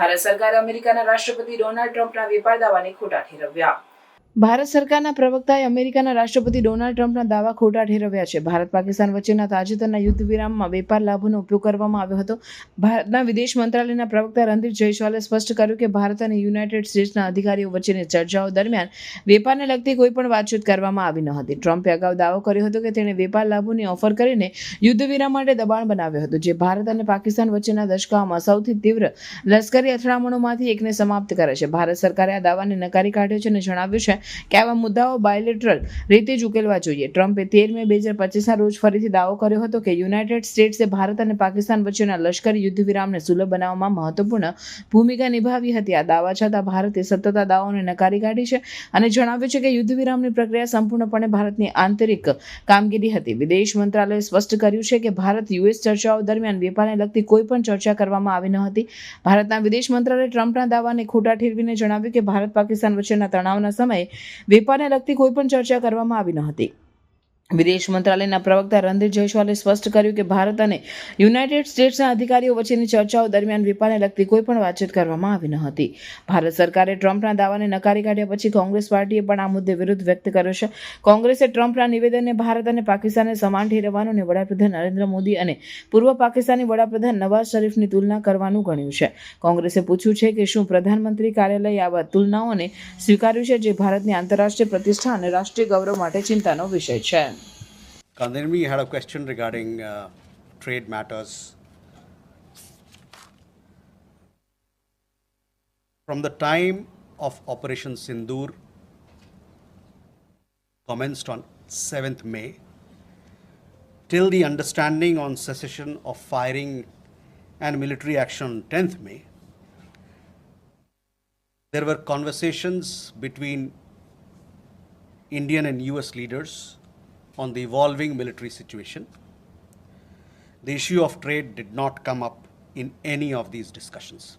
ભારત સરકારે અમેરિકાના રાષ્ટ્રપતિ ડોનાલ્ડ ટ્રમ્પના વેપાર દાવાને ખોટા ઠેરવ્યા. ભારત સરકારના પ્રવક્તાએ અમેરિકાના રાષ્ટ્રપતિ ડોનાલ્ડ ટ્રમ્પના દાવા ખોટા ઠેરવ્યા છે. ભારત પાકિસ્તાન વચ્ચેના તાજેતરના યુદ્ધ વિરામમાં વેપાર લાભોનો ઉપયોગ કરવામાં આવ્યો હતો. ભારતના વિદેશ મંત્રાલયના પ્રવક્તા રણદીપ જયસ્વાલે સ્પષ્ટ કર્યું કે ભારત અને યુનાઇટેડ સ્ટેટ્સના અધિકારીઓ વચ્ચેની ચર્ચાઓ દરમિયાન વેપારને લગતી કોઈ પણ વાતચીત કરવામાં આવી ન હતી. ટ્રમ્પે અગાઉ દાવો કર્યો હતો કે તેણે વેપાર લાભોની ઓફર કરીને યુદ્ધ વિરામ માટે દબાણ બનાવ્યું હતું, જે ભારત અને પાકિસ્તાન વચ્ચેના દશકાઓમાં સૌથી તીવ્ર લશ્કરી અથડામણોમાંથી એકને સમાપ્ત કરે છે. ભારત સરકારે આ દાવાને નકારી કાઢ્યો છે અને જણાવ્યું છે કે આવા મુદ્દાઓ બાયોલેટરલ રીતે જ ઉકેલવા જોઈએ. ટ્રમ્પે તેર મે બે હજાર પચીસના રોજ ફરીથી દાવો કર્યો હતો કે યુનાઇટેડ સ્ટેટ્સે ભારત અને પાકિસ્તાન વચ્ચેના લશ્કરી યુદ્ધ વિરામને સુલભ બનાવવામાં મહત્વપૂર્ણ ભૂમિકા નિભાવી હતી. આ દાવા છતાં ભારતે સતત આ દાવાઓને નકારી કાઢી છે અને જણાવ્યું છે કે યુદ્ધ વિરામની પ્રક્રિયા સંપૂર્ણપણે ભારતની આંતરિક કામગીરી હતી. વિદેશ મંત્રાલયે સ્પષ્ટ કર્યું છે કે ભારત યુએસ ચર્ચાઓ દરમિયાન વેપારને લગતી કોઈ પણ ચર્ચા કરવામાં આવી ન હતી. ભારતના વિદેશ મંત્રાલયે ટ્રમ્પના દાવાને ખોટા ઠેરવીને જણાવ્યું કે ભારત પાકિસ્તાન વચ્ચેના તણાવના સમયે વેપારને લગતી કોઈ પણ ચર્ચા કરવામાં આવી ન હતી. વિદેશ મંત્રાલયના પ્રવક્તા રણદીપ જયસ્વાલે સ્પષ્ટ કર્યું કે ભારત અને યુનાઇટેડ સ્ટેટ્સના અધિકારીઓ વચ્ચેની ચર્ચાઓ દરમિયાન વેપારને લગતી કોઈ પણ વાતચીત કરવામાં આવી ન હતી. ભારત સરકારે ટ્રમ્પના દાવાને નકારી કાઢ્યા પછી કોંગ્રેસ પાર્ટીએ પણ આ મુદ્દે વિરોધ વ્યક્ત કર્યો છે. કોંગ્રેસે ટ્રમ્પના નિવેદનને ભારત અને પાકિસ્તાનને સમાન ઠેરવવાનું અને વડાપ્રધાન નરેન્દ્ર મોદી અને પૂર્વ પાકિસ્તાની વડાપ્રધાન નવાઝ શરીફની તુલના કરવાનું ગણ્યું છે. કોંગ્રેસે પૂછ્યું છે કે શું પ્રધાનમંત્રી કાર્યાલયે આવા તુલનાઓને સ્વીકાર્યું છે જે ભારતની આંતરરાષ્ટ્રીય પ્રતિષ્ઠા અને રાષ્ટ્રીય ગૌરવ માટે ચિંતાનો વિષય છે? Kandirmi had a question regarding uh, trade matters. From the time of Operation Sindoor commenced on 7th May till the understanding on cessation of firing and military action on 10th May, there were conversations between Indian and US leaders on the evolving military situation. The issue of trade did not come up in any of these discussions.